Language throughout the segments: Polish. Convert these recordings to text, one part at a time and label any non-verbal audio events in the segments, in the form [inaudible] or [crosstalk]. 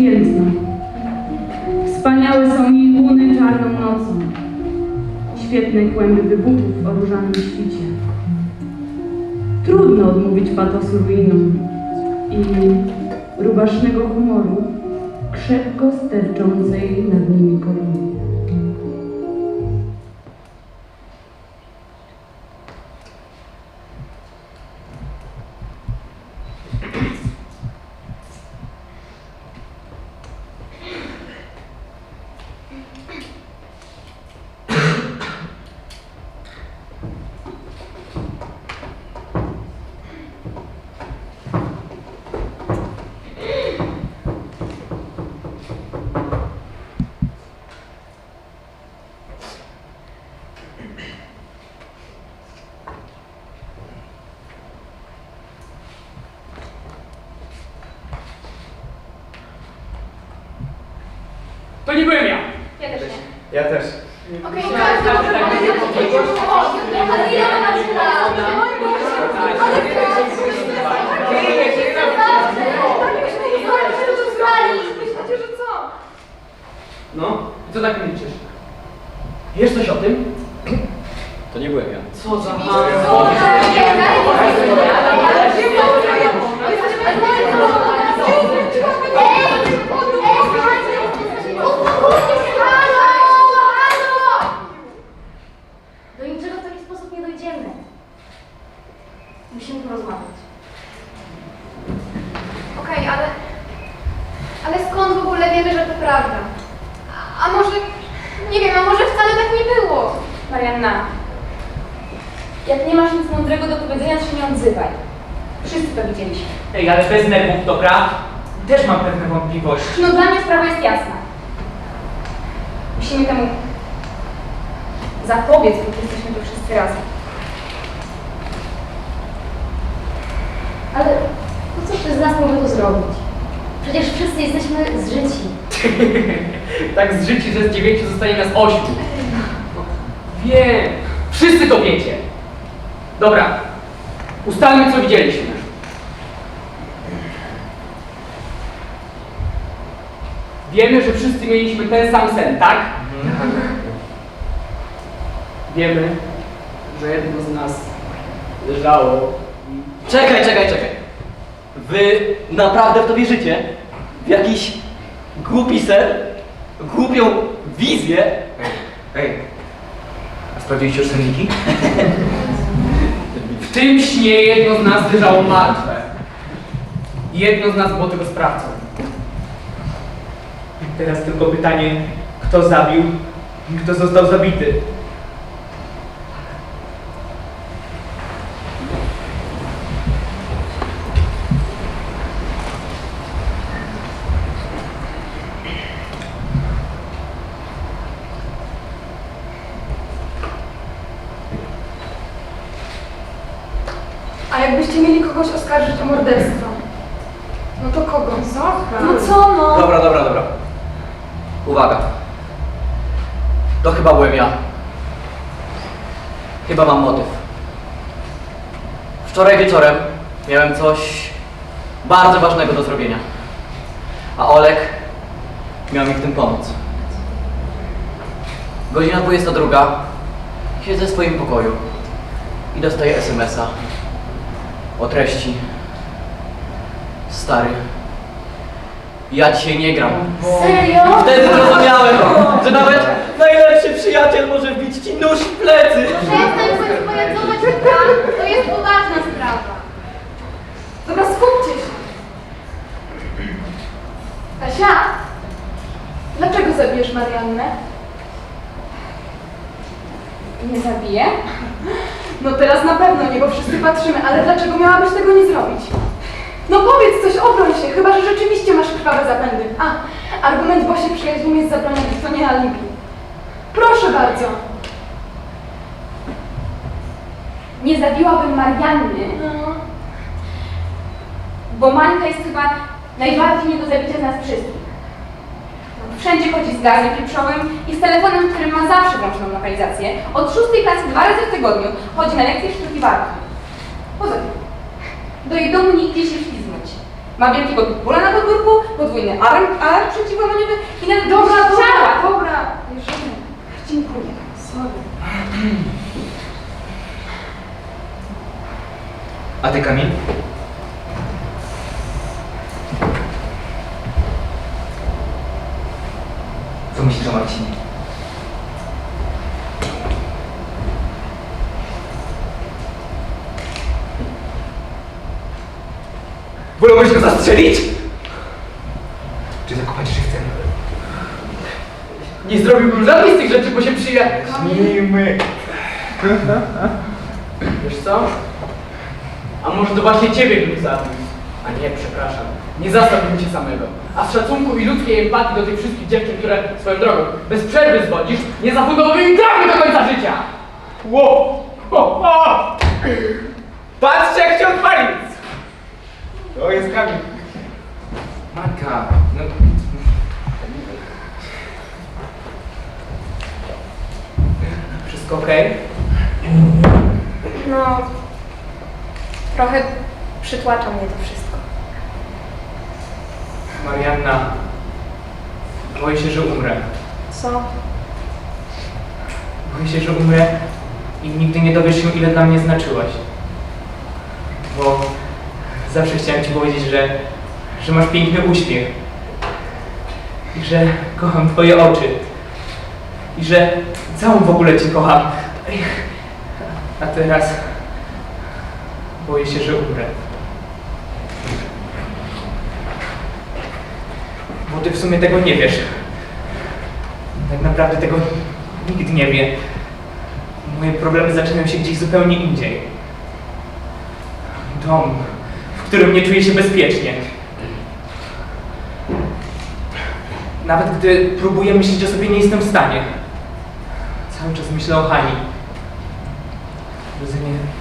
piękno. Wspaniałe są jej łuny czarną nocą. Świetne kłęby wybuchów o różanym świcie. Trudno odmówić patosu ruinom i rubasznego humoru krzepko sterczącej nad nimi koruny. Że z dziewięciu zostanie nas ośmiu. Wiem, wszyscy to wiecie. Dobra, ustalmy co widzieliśmy. Wiemy, że wszyscy mieliśmy ten sam sen, tak? Wiemy, że jedno z nas leżało Czekaj, czekaj, czekaj. Wy naprawdę w to wierzycie? W jakiś głupi sen? Głupią wizję? Ej, a sprawdziliście już senniki? W tym śnie jedno z nas leżało martwe. I Jedno z nas było tego sprawcą. Teraz tylko pytanie, kto zabił i kto został zabity. A jakbyście mieli kogoś oskarżyć o morderstwo? No to kogo? No co no? Dobra, dobra, dobra. Uwaga. To chyba byłem ja. Chyba mam motyw. Wczoraj wieczorem miałem coś bardzo ważnego do zrobienia. A Olek miał mi w tym pomóc. Godzina 22. Siedzę w swoim pokoju i dostaję SMS-a o treści. Stary, ja dzisiaj nie gram. Serio? Wtedy zrozumiałem, że nawet najlepszy przyjaciel może wbić ci nóż w plecy. Sobie pojedzować to jest poważna sprawa. Dobra, skupcie się. Kasia, dlaczego zabijesz Mariannę? Nie zabiję? No teraz na pewno nie, bo wszyscy patrzymy, ale dlaczego miałabyś tego nie zrobić? No powiedz coś, obroń się, chyba że rzeczywiście masz krwawe zapędy. A, argument Bosie przyjaźni jest zabroniony, to nie alibi. Proszę bardzo. Nie zabiłabym Marianny, No. bo Mańka jest chyba najbardziej nie do zabicia z nas wszystkich. Wszędzie chodzi z gazem pieprzowym i z telefonem, który ma zawsze włączoną lokalizację. Od szóstej klasy dwa razy w tygodniu chodzi na lekcje sztuki walki. Poza tym, do jej domu nigdzie się ślizgnąć. Ma wielkiego pitbulla na podwórku, podwójny alarm, alarm przeciwłamaniowy i nawet Dobra, ciała. dobra, dobra. Dziękuję. Sorry. [clears throat] A ty, Kamil? Co myślisz o Marcinie? Wolałbyś go zastrzelić? Czy zakopać żywcem? Nie zrobiłbym żadnej z tych rzeczy, bo się przyjaźnimy. Wiesz co? A może to właśnie ciebie bym zabił? A nie, przepraszam. Nie zastawiłbym cię samego. A z szacunku i ludzkiej empatii do tych wszystkich dziewczyn, które swoją drogą bez przerwy zwodzisz, nie zafundowałbym im traumy do końca życia! Ło! Ho, ho! Patrzcie, jak się odpalił! To jest Kamil. Marka, no... Wszystko okej? No, trochę przytłacza mnie to wszystko. Marianna, boję się, że umrę. Co? Boję się, że umrę i nigdy nie dowiesz się, ile dla mnie znaczyłaś. Bo zawsze chciałem ci powiedzieć, że, że masz piękny uśmiech. I że kocham twoje oczy. I że całą w ogóle cię kocham. A teraz boję się, że umrę. Bo ty w sumie tego nie wiesz. Tak naprawdę tego nikt nie wie. Moje problemy zaczynają się gdzieś zupełnie indziej. Dom, w którym nie czuję się bezpiecznie. Nawet gdy próbuję myśleć o sobie, nie jestem w stanie. Cały czas myślę o Hani. Rozumienie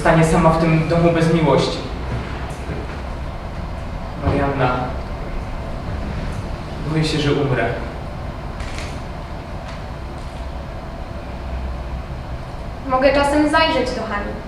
zostanie sama w tym domu bez miłości. Marianna, boję się, że umrę. Mogę czasem zajrzeć do Hani.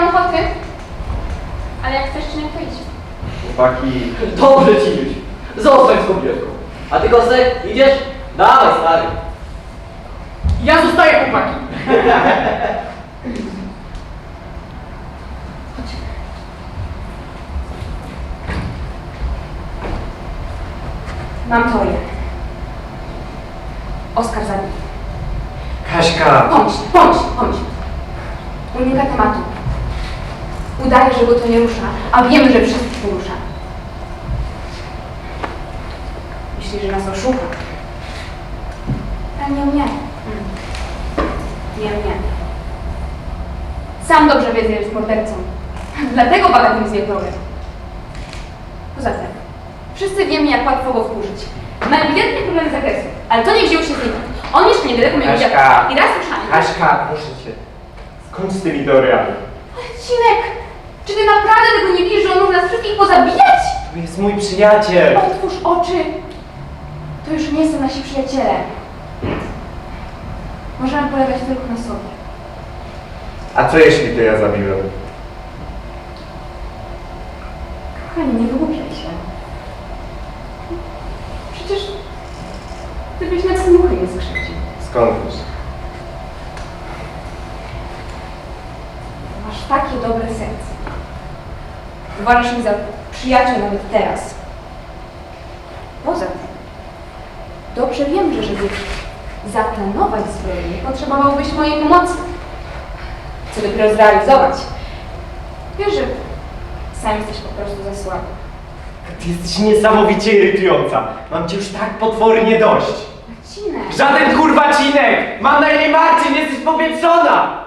Mam ochoty. Ale jak chcesz, czy nie, to idź. Chłopaki. Dobrze ci już. Zostań z kobietką. A ty, Kostek, idziesz? Dawaj, stary. Ja zostaję chłopaki! Mam teorię. Oskar zabił. Kaśka. Pomyśl, pomyśl, pomyśl. Unika tematu. Udaje, że go to nie rusza, a wiemy, że wszystkich porusza. Myśli, że nas oszuka. A nie mnie. Mm. Nie mnie. Sam dobrze wie, że jest mordercą. Dlatego bagatelizuje problem. Poza tym, Wszyscy wiemy, jak łatwo go wkurzyć. Ma ewidentnie problemy z agresją, ale to nie wzięło się z niego. On mieszka niedaleko mojego Kaśka. dziadka i raz słyszałam... Kaśka, proszę cię. Skończ z tymi teoriami. Cinek, czy ty naprawdę tego nie widzisz, że on może nas wszystkich pozabijać? To jest mój przyjaciel. Otwórz oczy. To już nie są nasi przyjaciele. Możemy polegać tylko na sobie. A co jeśli to ja zabiłem? Kochanie, nie wygłupiaj się. Przecież ty byś na muchy nie skrzywdził. Skąd wiesz? Masz takie dobre serce. Uważasz mnie za przyjaciół nawet teraz. Poza tym, dobrze wiem, że żeby zaplanować zbrodnię, potrzebowałbyś mojej pomocy. Co dopiero zrealizować. Wiesz, że sam jesteś po prostu za słaby. Ty jesteś niesamowicie irytująca. Mam cię już tak potwornie dość. Cinek. Żaden kurwa cinek! Mam na imię Marcin, jesteś popieprzona!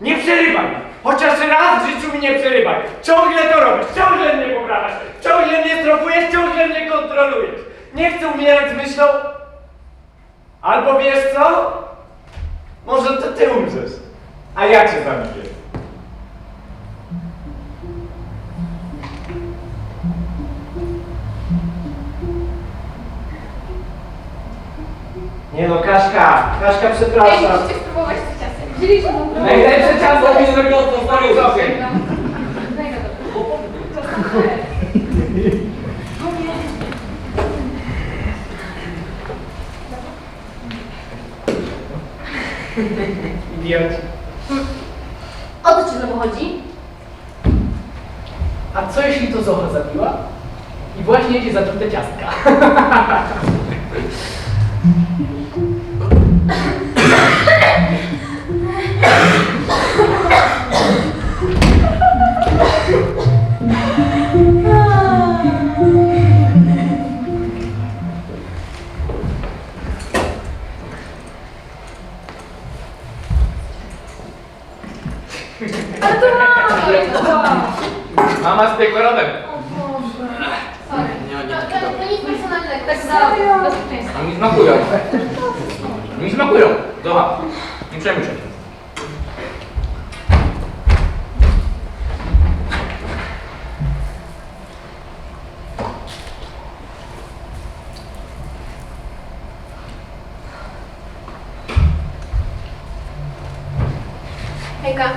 Nie przerywaj! Chociaż raz w życiu mi nie przerywaj! Ciągle to robisz, ciągle mnie poprawiasz, ciągle mnie strofujesz, ciągle mnie kontrolujesz! Nie chcę umierać z myślą... Albo wiesz co? Może to ty umrzesz, a ja cię zabiję. Nie no, Kaśka, Ej, przepraszam. Musicie spróbować z ciastem. Wzięliśmy mu próbę. Najlepsze ciasto mi zrobiło to nie. Idioci. O co ci znowu chodzi? A co jeśli to Zocha zabiła? I właśnie jedzie zatrute ciastka. [laughs] Ale to mama! Mama z piekoronem. Sorry. To, to, to nic personalnego, tak za bezpieczeństwo. Oni smakują. Mi smakują. Zocha, nie przejmuj się. Hejka.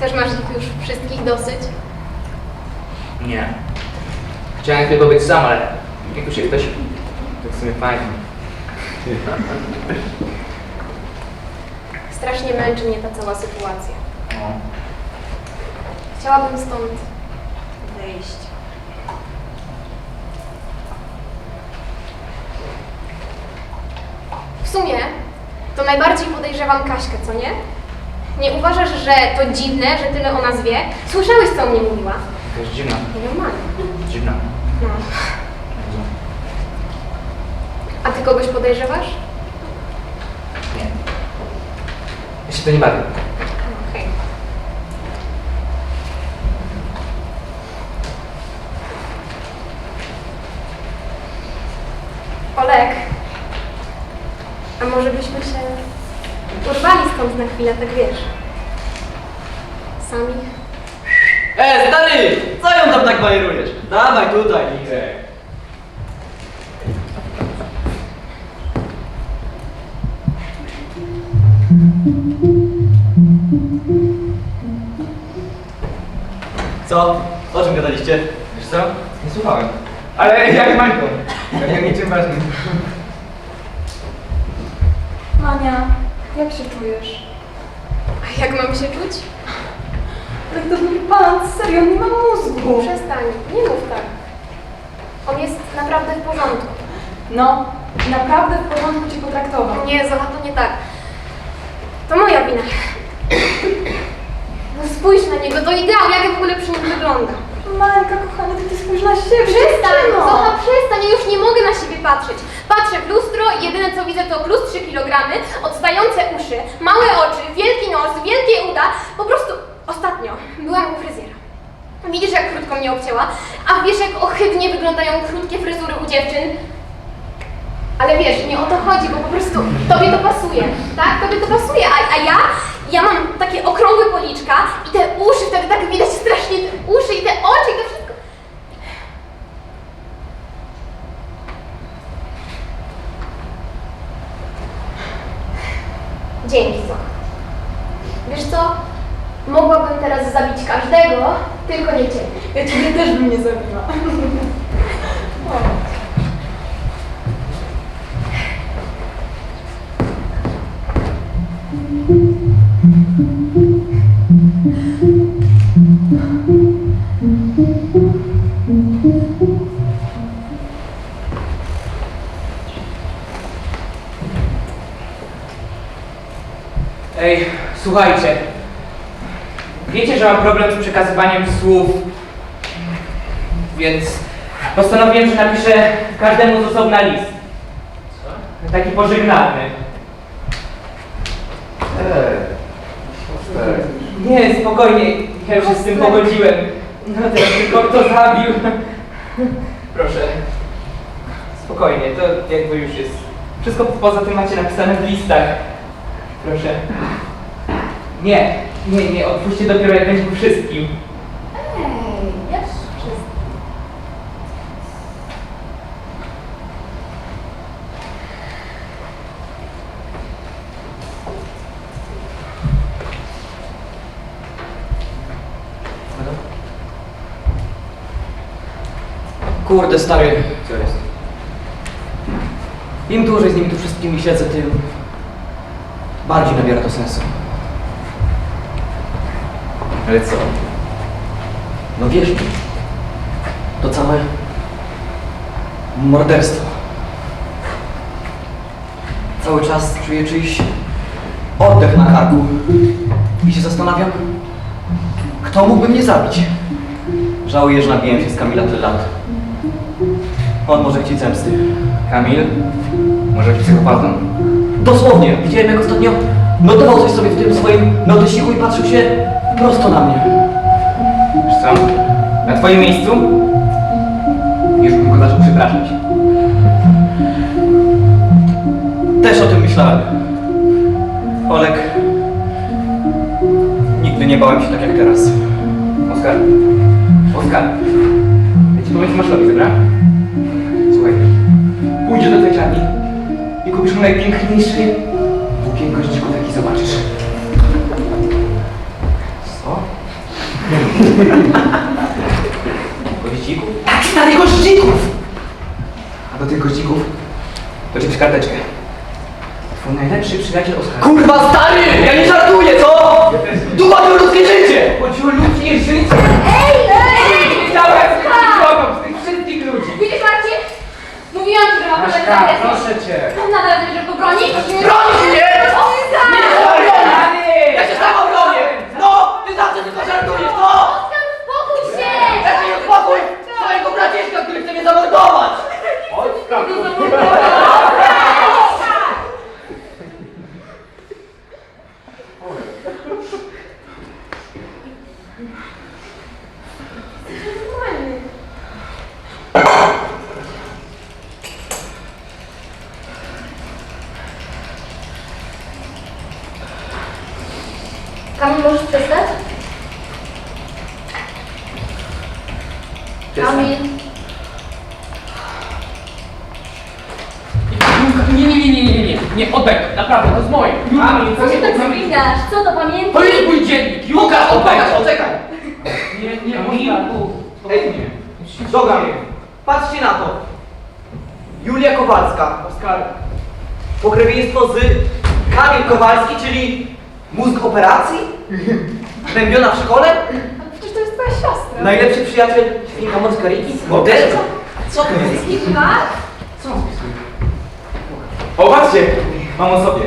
Też masz ich już wszystkich dosyć? Nie. Chciałem tylko być sam, ale jak już jesteś, to w sumie fajnie. Strasznie męczy mnie ta cała sytuacja. No. Chciałabym stąd wyjść. W sumie to najbardziej podejrzewam Kaśkę, co nie? Nie uważasz, że to dziwne, że tyle o nas wie? Słyszałeś, co o mnie mówiła? To jest dziwna. Normalnie. Dziwna. No. A ty kogoś podejrzewasz? Nie. Ja się to nie bawię. Okej. Olek, a może byśmy się urwali stąd na chwilę, tak wiesz? Sami? E, stary! Co ją tam tak bajerujesz? Dawaj tutaj, Liczek. Co? O czym gadaliście? Wiesz co? Nie słuchałem. Ale jak Mańką? Jak niczym ważnym. Mania, jak się czujesz? A jak mam się czuć? Tak to mówi pan, serio, nie ma mózgu. Przestań, nie mów tak. On jest naprawdę w porządku. No, naprawdę w porządku cię potraktował. Nie, Zola, to nie tak. To moja wina. No spójrz na niego, to ideał, jak ja w ogóle przy nim wygląda. Mańka, kochanie, ty, ty spójrz na siebie. Przestań, dziewczyno. Zola, przestań, ja już nie mogę na siebie patrzeć. Patrzę w lustro i jedyne co widzę to plus 3 kg, odstające uszy, małe oczy, wielki nos, wielkie uda. Po prostu ostatnio byłam u fryzjera. Widzisz, jak krótko mnie obcięła? A wiesz, jak ohydnie wyglądają krótkie fryzury u dziewczyn? Ale wiesz, nie o to chodzi, bo po prostu tobie to pasuje, tak? Tobie to pasuje, a, a ja, ja mam takie okrągłe policzka i te uszy, wtedy tak widać strasznie te uszy i te oczy i to wszystko. Dzięki. Wiesz co? Mogłabym teraz zabić każdego, tylko nie ciebie. Ja ciebie też bym nie zabiła. Ej, słuchajcie. Że mam problem z przekazywaniem słów, więc postanowiłem, że napiszę każdemu z osobna list. Taki pożegnalny. Nie, spokojnie, ja już się z tym pogodziłem. No teraz tylko kto zabił. Proszę. Spokojnie, to jakby już jest. Wszystko poza tym macie napisane w listach. Proszę. Nie, nie, nie, otwórzcie dopiero jak będzie po wszystkim. Ej, wiesz, wszystko. Kurde, stary. Co jest? Im dłużej z nimi tu wszystkimi siedzę, tym bardziej nabiera to sensu. Ale co? No wiesz mi, to całe morderstwo. Cały czas czuję czyjś oddech na karku i się zastanawiam, kto mógłby mnie zabić. Żałuję, że nabiłem się z Kamila tyle lat. On może chcieć zemsty. Kamil? Może być psychopatą? Dosłownie, widziałem jak ostatnio notował coś sobie w tym swoim notesiku i patrzył się prosto na mnie. Wiesz co? Na twoim miejscu już bym go zaczął przepraszać. Też o tym myślałem. Olek, nigdy nie bałem się tak jak teraz. Oskar. Oskar. Ja ci powiem, co masz dobra? Słuchaj. Pójdziesz do tej czarni i kupisz mu najpiękniejszy Goździków? Stary goździków! A do tych goździków to ci pisz karteczkę. Twój najlepszy przyjaciel Oskar. Kurwa stary! Ja nie żartuję, co? Tu chodzi o ludzkie życie! Chodzi o ludzkie życie! Ej, ej! Wiedziałem, że ty kocham z tych wszystkich ludzi! Widzisz, Marcin? Mówiłam ci, że mam Maśka, problemy z agresją. proszę cię! Nadal będziesz go bronić? Bronisz mnie! Oj, tak! Rany! Ja się sam obronię! No! Ty zawsze tylko żartujesz, co? 到吗？Oskar, pokrewieństwo z Kamil Kowalski, czyli mózg operacji? Gnębiona w szkole? Przecież to jest twoja siostra. Najlepszy przyjaciel Świnka Monskariki? Morderca? Co to jest? Kilka? Popatrzcie! Mam o sobie.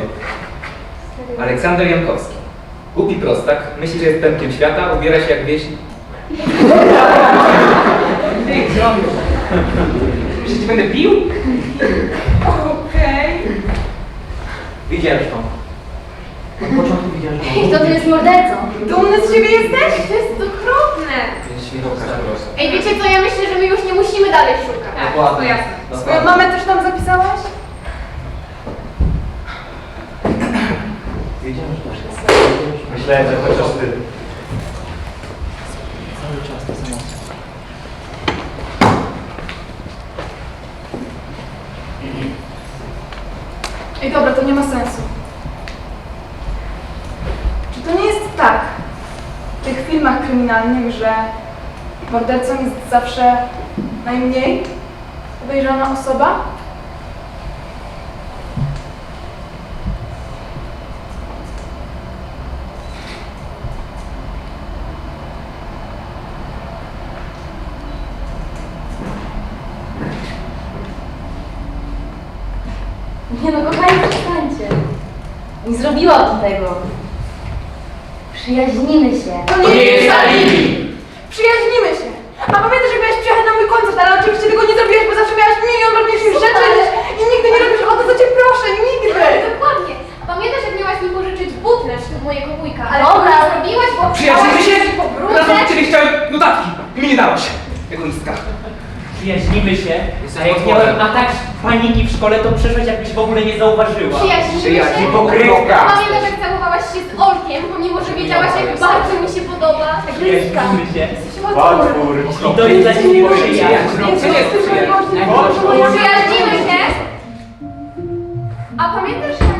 Aleksander Jankowski. Głupi prostak, myśli, że jest pępkiem świata, ubiera się jak wieś. [laughs] ty. Myślisz, że będę pił? Widziałem to. Na początku widziałem, że I kto tu jest mordercą? Dumny z siebie jesteś? To jest okropne. Więc nie pokaż proszę. Ej, wiecie co, ja myślę, że my już nie musimy dalej szukać. Tak, Dokładnie. to jasne. Dokładnie. Swoją mamę też tam zapisałaś? Wiedziałem, że masz jest. Myślałem, że chociaż ty. Cały czas to samo. Ej, dobra, nie ma sensu. Czy to nie jest tak w tych filmach kryminalnych, że mordercą jest zawsze najmniej podejrzana osoba? Nie no, kochani, przestańcie. Nie zrobiła ci tego. Przyjaźnimy się. To nie, jest alibi! Przyjaźnimy się! A pamiętasz, jak miałeś przyjechać na mój koncert, ale oczywiście tego nie zrobiłeś, bo zawsze miałaś milion ważniejszych Super. rzeczy i nigdy nie robisz o to, co cię proszę, nigdy! Dokładnie. A pamiętasz, jak miałaś mi pożyczyć but na sztuk mojego wujka? Ale Dobra. to zrobiłaś, bo Przyjaźnimy się? chciałaś po Raz brudze. od ciebie chciałem notatki i mi nie dałaś. Egoistka. Przyjaźnimy się, a jak miałem atak paniki w szkole, to przyszłaś jakbyś w ogóle nie zauważyła. Przyjaźnimy się. hipokrytka. Pamiętasz, jak całowałaś się z Olkiem, pomimo, że wiedziałaś, jak bardzo mi się podoba. Przyjaźnimy się. Potwór. I to jest dla ciebie przyjaźń. Co jest przyjaźń? Przyjaźnimy się. A pamiętasz,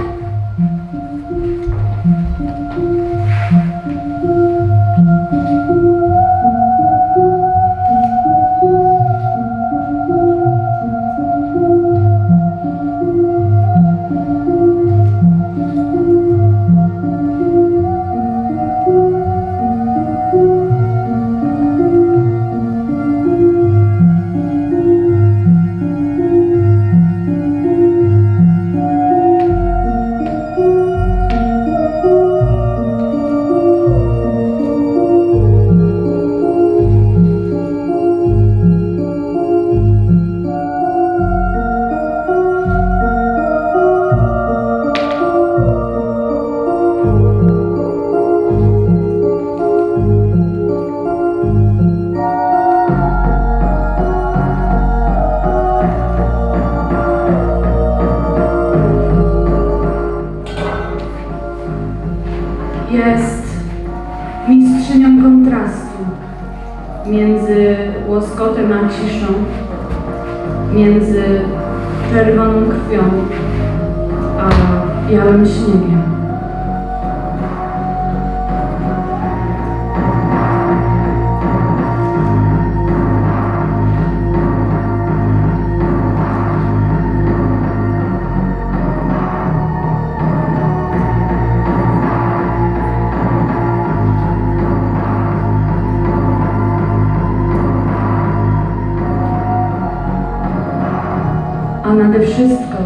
a nade wszystko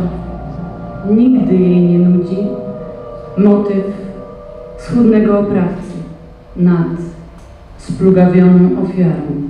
nigdy jej nie nudzi motyw schudnego oprawcy nad splugawioną ofiarą.